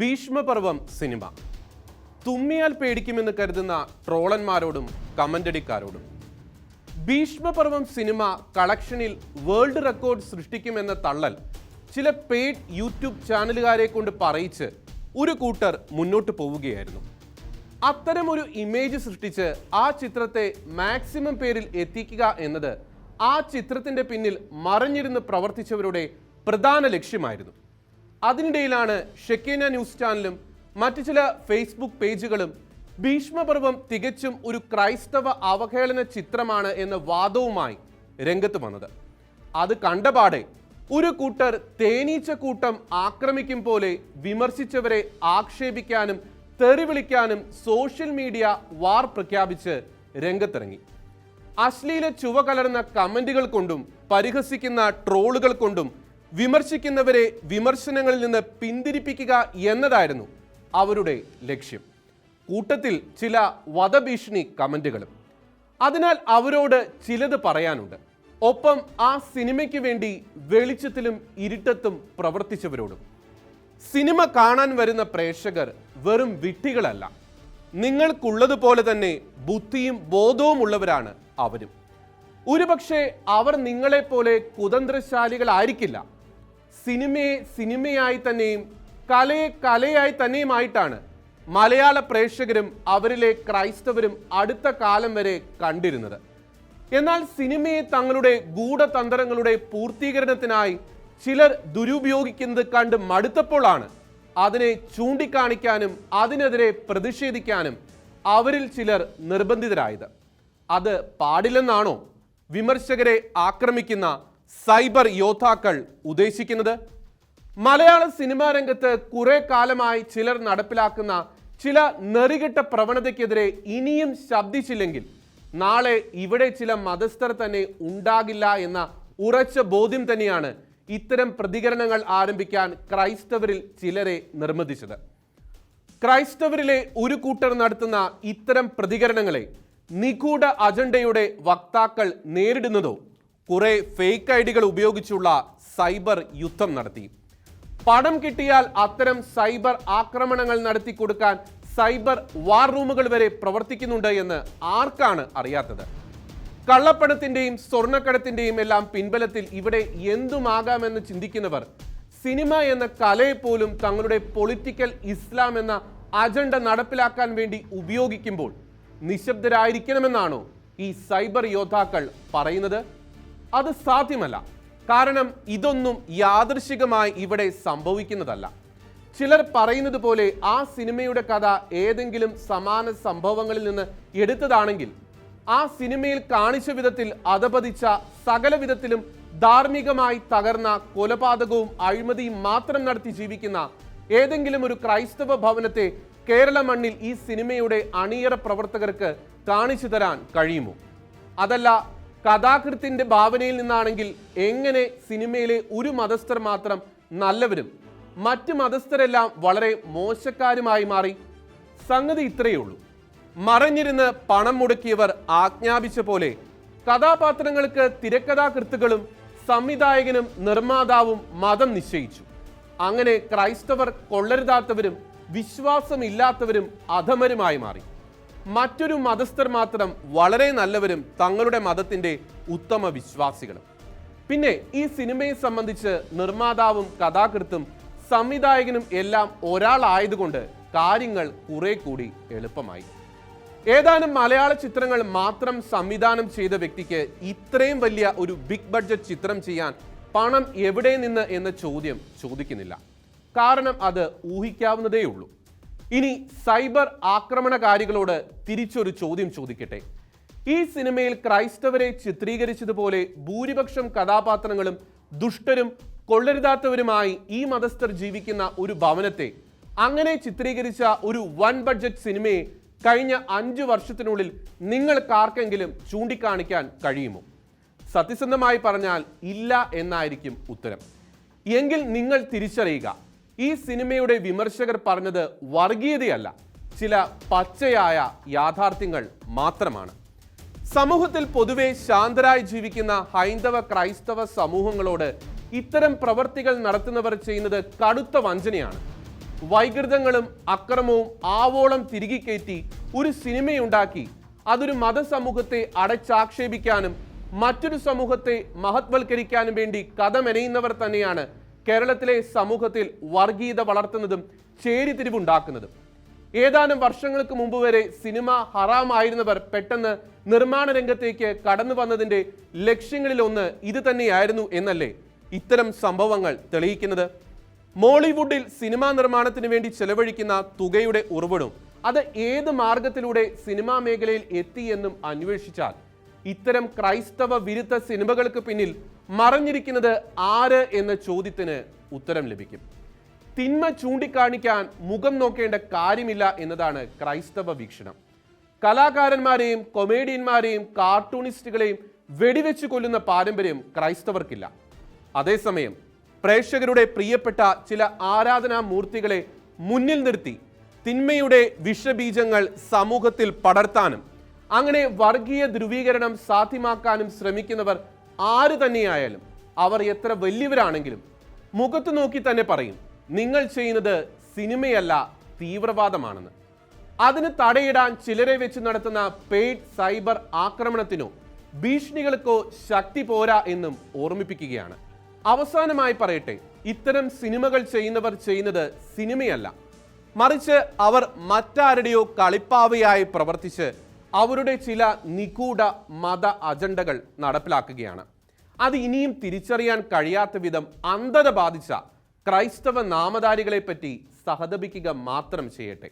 Bheeshma Parvam cinema. തുമ്മിയാൽ പേടിക്കുമെന്ന് കരുതുന്ന ട്രോളന്മാരോടും കമന്റടിക്കാരോടും. ഭീഷ്മപർവം സിനിമ കളക്ഷനിൽ വേൾഡ് റെക്കോർഡ് സൃഷ്ടിക്കുമെന്ന തള്ളൽ ചില പെയ്ഡ് യൂട്യൂബ് ചാനലുകാരെ കൊണ്ട് പറയിച്ച് ഒരു കൂട്ടർ മുന്നോട്ട് പോവുകയായിരുന്നു. അത്തരമൊരു ഇമേജ് സൃഷ്ടിച്ച് ആ ചിത്രത്തെ മാക്സിമം പേരിൽ എത്തിക്കുക എന്നത് ആ ചിത്രത്തിന്റെ പിന്നിൽ മറഞ്ഞിരുന്ന് പ്രവർത്തിച്ചവരുടെ പ്രധാന ലക്ഷ്യമായിരുന്നു. അതിനിടയിലാണ് ഷെക്കേന ന്യൂസ് ചാനലും മറ്റു ചില ഫേസ്ബുക്ക് പേജുകളും ഭീഷ്മപർവം തികച്ചും ഒരു ക്രൈസ്തവ അവഹേളന ചിത്രമാണ് എന്ന വാദവുമായി രംഗത്ത് വന്നത്. അത് കണ്ടപാടെ ഒരു കൂട്ടർ തേനീച്ച കൂട്ടം ആക്രമിക്കും പോലെ വിമർശിച്ചവരെ ആക്ഷേപിക്കാനും തെറിവിളിക്കാനും സോഷ്യൽ മീഡിയ വാർ പ്രഖ്യാപിച്ച് രംഗത്തിറങ്ങി. അശ്ലീല ചുവ കലർന്ന കമന്റുകൾ കൊണ്ടും പരിഹസിക്കുന്ന ട്രോളുകൾ കൊണ്ടും വിമർശിക്കുന്നവരെ വിമർശനങ്ങളിൽ നിന്ന് പിന്തിരിപ്പിക്കുക എന്നതായിരുന്നു അവരുടെ ലക്ഷ്യം. കൂട്ടത്തിൽ ചില വധഭീഷണി കമന്റുകളും അതിനാൽ അവരോട് ചിലത് പറയാനുണ്ട്. ഒപ്പം ആ സിനിമയ്ക്ക് വേണ്ടി വെളിച്ചത്തിലും ഇരുട്ടത്തും പ്രവർത്തിച്ചവരോടും. സിനിമ കാണാൻ വരുന്ന പ്രേക്ഷകർ വെറും വിട്ടികളല്ല. നിങ്ങൾക്കുള്ളതുപോലെ തന്നെ ബുദ്ധിയും ബോധവും ഉള്ളവരാണ് അവരും. ഒരുപക്ഷെ അവർ നിങ്ങളെപ്പോലെ കുതന്ത്രശാലികളായിരിക്കില്ല. സിനിമയെ സിനിമയായി തന്നെയും കലയെ കലയായി തന്നെയുമായിട്ടാണ് മലയാള പ്രേക്ഷകരും അവരിലെ ക്രൈസ്തവരും അടുത്ത കാലം വരെ കണ്ടിരുന്നത്. എന്നാൽ സിനിമയെ തങ്ങളുടെ ഗൂഢതന്ത്രങ്ങളുടെ പൂർത്തീകരണത്തിനായി ചിലർ ദുരുപയോഗിക്കുന്നത് കണ്ട് മടുത്തപ്പോഴാണ് അതിനെ ചൂണ്ടിക്കാണിക്കാനും അതിനെതിരെ പ്രതിഷേധിക്കാനും അവരിൽ ചിലർ നിർബന്ധിതരായത്. അത് പാടില്ലെന്നാണോ വിമർശകരെ ആക്രമിക്കുന്ന സൈബർ യോദ്ധാക്കൾ ഉദ്ദേശിക്കുന്നത് മലയാള സിനിമാ രംഗത്ത് കുറെ കാലമായി ചിലർ നടപ്പിലാക്കുന്ന ചില നെറികെട്ട പ്രവണതയ്ക്കെതിരെ ഇനിയും ശബ്ദിച്ചില്ലെങ്കിൽ നാളെ ഇവിടെ ചില മതസ്ഥർ തന്നെ ഉണ്ടാകില്ല എന്ന ഉറച്ച ബോധ്യം തന്നെയാണ് ഇത്തരം പ്രതികരണങ്ങൾ ആരംഭിക്കാൻ ക്രൈസ്തവരിൽ ചിലരെ നിർബന്ധിച്ചത്. ക്രൈസ്തവരിലെ ഒരു കൂട്ടർ നടത്തുന്ന ഇത്തരം പ്രതികരണങ്ങളെ നിഗൂഢ അജണ്ടയുടെ വക്താക്കൾ നേരിടുന്നതോ കുറെ ഫേക്ക് ഐഡികൾ ഉപയോഗിച്ചുള്ള സൈബർ യുദ്ധം നടത്തി. പണം കിട്ടിയാൽ അത്തരം സൈബർ ആക്രമണങ്ങൾ നടത്തി കൊടുക്കാൻ സൈബർ വാർ റൂമുകൾ വരെ പ്രവർത്തിക്കുന്നുണ്ട് എന്ന് ആർക്കാണ് അറിയാത്തത്? കള്ളപ്പണത്തിന്റെയും സ്വർണക്കടത്തിന്റെയും എല്ലാം പിൻബലത്തിൽ ഇവിടെ എന്തുമാകാമെന്ന് ചിന്തിക്കുന്നവർ സിനിമ എന്ന കലയെ പോലും തങ്ങളുടെ പൊളിറ്റിക്കൽ ഇസ്ലാം എന്ന അജണ്ട നടപ്പിലാക്കാൻ വേണ്ടി ഉപയോഗിക്കുമ്പോൾ നിശബ്ദരായിരിക്കണമെന്നാണോ ഈ സൈബർ യോദ്ധാക്കൾ പറയുന്നത്? അത് സാധ്യമല്ല. കാരണം ഇതൊന്നും യാദൃശികമായി ഇവിടെ സംഭവിക്കുന്നതല്ല. ചിലർ പറയുന്നത് പോലെ ആ സിനിമയുടെ കഥ ഏതെങ്കിലും സമാന സംഭവങ്ങളിൽ നിന്ന് എടുത്തതാണെങ്കിൽ ആ സിനിമയിൽ കാണിച്ച വിധത്തിൽ അധപതിച്ച സകല വിധത്തിലും ധാർമ്മികമായി തകർന്ന കൊലപാതകവും അഴിമതിയും മാത്രം നടത്തി ജീവിക്കുന്ന ഏതെങ്കിലും ഒരു ക്രൈസ്തവ ഭവനത്തെ കേരള മണ്ണിൽ ഈ സിനിമയുടെ അണിയറ പ്രവർത്തകർക്ക് കാണിച്ചു തരാൻ കഴിയുമോ? അതല്ല കഥാകൃത്തിന്റെ ഭാവനയിൽ നിന്നാണെങ്കിൽ എങ്ങനെ സിനിമയിലെ ഒരു മതസ്ഥർ മാത്രം നല്ലവരും മറ്റ് മതസ്ഥരെല്ലാം വളരെ മോശക്കാരുമായി മാറി? സംഗതി ഇത്രയേ ഉള്ളൂ. മറഞ്ഞിരുന്ന് പണം മുടക്കിയവർ ആജ്ഞാപിച്ച പോലെ കഥാപാത്രങ്ങൾക്ക് തിരക്കഥാകൃത്തുക്കളും സംവിധായകനും നിർമ്മാതാവും മതം നിശ്ചയിച്ചു. അങ്ങനെ ക്രൈസ്തവർ കൊള്ളരുതാത്തവരും വിശ്വാസമില്ലാത്തവരും അധമരുമായി മാറി. മറ്റൊരു മതസ്ഥർ മാത്രം വളരെ നല്ലവരും തങ്ങളുടെ മതത്തിന്റെ ഉത്തമ വിശ്വാസികളും. പിന്നെ ഈ സിനിമയെ സംബന്ധിച്ച് നിർമ്മാതാവും കഥാകൃത്തും സംവിധായകനും എല്ലാം ഒരാളായതുകൊണ്ട് കാര്യങ്ങൾ കുറെ കൂടി എളുപ്പമായി. ഏതാനും മലയാള ചിത്രങ്ങൾ മാത്രം സംവിധാനം ചെയ്ത വ്യക്തിക്ക് ഇത്രയും വലിയ ഒരു ബിഗ് ബഡ്ജറ്റ് ചിത്രം ചെയ്യാൻ പണം എവിടെ നിന്ന് എന്ന ചോദ്യം ചോദിക്കുന്നില്ല. കാരണം അത് ഊഹിക്കാവുന്നതേ ഉള്ളൂ ഇനി സൈബർ ആക്രമണകാരികളോട് തിരിച്ചൊരു ചോദ്യം ചോദിക്കട്ടെ. ഈ സിനിമയിൽ ക്രൈസ്തവരെ ചിത്രീകരിച്ചതുപോലെ ഭൂരിപക്ഷം കഥാപാത്രങ്ങളും ദുഷ്ടരും കൊള്ളരുതാത്തവരുമായി ഈ മതസ്ഥർ ജീവിക്കുന്ന ഒരു ഭവനത്തെ അങ്ങനെ ചിത്രീകരിച്ച ഒരു വൺ ബഡ്ജറ്റ് സിനിമയെ കഴിഞ്ഞ അഞ്ച് വർഷത്തിനുള്ളിൽ നിങ്ങൾക്കാർക്കെങ്കിലും ചൂണ്ടിക്കാണിക്കാൻ കഴിയുമോ? സത്യസന്ധമായി പറഞ്ഞാൽ ഇല്ല എന്നായിരിക്കും ഉത്തരം. എങ്കിൽ നിങ്ങൾ തിരിച്ചറിയുക. ഈ സിനിമയുടെ വിമർശകർ പറഞ്ഞത് വർഗീയതയല്ല. ചില പച്ചയായ യാഥാർത്ഥ്യങ്ങൾ മാത്രമാണ്. സമൂഹത്തിൽ പൊതുവെ ശാന്തരായി ജീവിക്കുന്ന ഹൈന്ദവ ക്രൈസ്തവ സമൂഹങ്ങളോട് ഇത്തരം പ്രവർത്തികൾ നടത്തുന്നവർ ചെയ്യുന്നത് കടുത്ത വഞ്ചനയാണ്. വൈകൃതങ്ങളും അക്രമവും ആവോളം തിരികെ കയറ്റി ഒരു സിനിമയുണ്ടാക്കി അതൊരു മതസമൂഹത്തെ അടച്ചാക്ഷേപിക്കാനും മറ്റൊരു സമൂഹത്തെ മഹത്വൽക്കരിക്കാനും വേണ്ടി കഥ തന്നെയാണ് കേരളത്തിലെ സമൂഹത്തിൽ വർഗീയത വളർത്തുന്നതും ചേരിതിരിവുണ്ടാക്കുന്നതും. ഏതാനും വർഷങ്ങൾക്ക് മുമ്പ് വരെ സിനിമ ഹറാമായിരുന്നവർ പെട്ടെന്ന് നിർമ്മാണ രംഗത്തേക്ക് കടന്നു വന്നതിന്റെ ലക്ഷ്യങ്ങളിലൊന്ന് ഇത് തന്നെയായിരുന്നു എന്നല്ലേ ഇത്തരം സംഭവങ്ങൾ തെളിയിക്കുന്നത്. മോളിവുഡിൽ സിനിമാ നിർമ്മാണത്തിന് വേണ്ടി ചെലവഴിക്കുന്ന തുകയുടെ ഉറവിടും അത് ഏത് മാർഗത്തിലൂടെ സിനിമാ മേഖലയിൽ എത്തിയെന്നും അന്വേഷിച്ചാൽ ഇത്തരം ക്രൈസ്തവ വിരുദ്ധ സിനിമകൾക്ക് പിന്നിൽ മറഞ്ഞിരിക്കുന്നത് ആര് എന്ന ചോദ്യത്തിന് ഉത്തരം ലഭിക്കും. തിന്മ ചൂണ്ടിക്കാണിക്കാൻ മുഖം നോക്കേണ്ട കാര്യമില്ല എന്നതാണ് ക്രൈസ്തവ വീക്ഷണം. കലാകാരന്മാരെയും കൊമേഡിയന്മാരെയും കാർട്ടൂണിസ്റ്റുകളെയും വെടിവെച്ച് കൊല്ലുന്ന പാരമ്പര്യം ക്രൈസ്തവർക്കില്ല. അതേസമയം പ്രേക്ഷകരുടെ പ്രിയപ്പെട്ട ചില ആരാധനാ മൂർത്തികളെ മുന്നിൽ നിർത്തി തിന്മയുടെ വിഷബീജങ്ങൾ സമൂഹത്തിൽ പടർത്താനും അങ്ങനെ വർഗീയ ധ്രുവീകരണം സാധ്യമാക്കാനും ശ്രമിക്കുന്നവർ ആര് തന്നെയായാലും അവർ എത്ര വലിയവരാണെങ്കിലും മുഖത്ത് നോക്കി തന്നെ പറയും നിങ്ങൾ ചെയ്യുന്നത് സിനിമയല്ല തീവ്രവാദമാണെന്ന്. അതിന് തടയിടാൻ ചിലരെ വെച്ച് നടത്തുന്ന പെയ്ഡ് സൈബർ ആക്രമണത്തിനോ ഭീഷണികൾക്കോ ശക്തി പോരാ എന്നും ഓർമ്മിപ്പിക്കുകയാണ്. അവസാനമായി പറയട്ടെ ഇത്തരം സിനിമകൾ ചെയ്യുന്നവർ ചെയ്യുന്നത് സിനിമയല്ല. മറിച്ച് അവർ മറ്റാരുടെയോ കളിപ്പാവയായി പ്രവർത്തിച്ച് അവരുടെ ചില നിഗൂഢ മത അജണ്ടകൾ നടപ്പിലാക്കുകയാണ്. അത് ഇനിയും തിരിച്ചറിയാൻ കഴിയാത്ത വിധം അന്ധത ബാധിച്ച ക്രൈസ്തവ നാമധാരികളെ പറ്റി സഹതപിക്കുക മാത്രം ചെയ്യട്ടെ.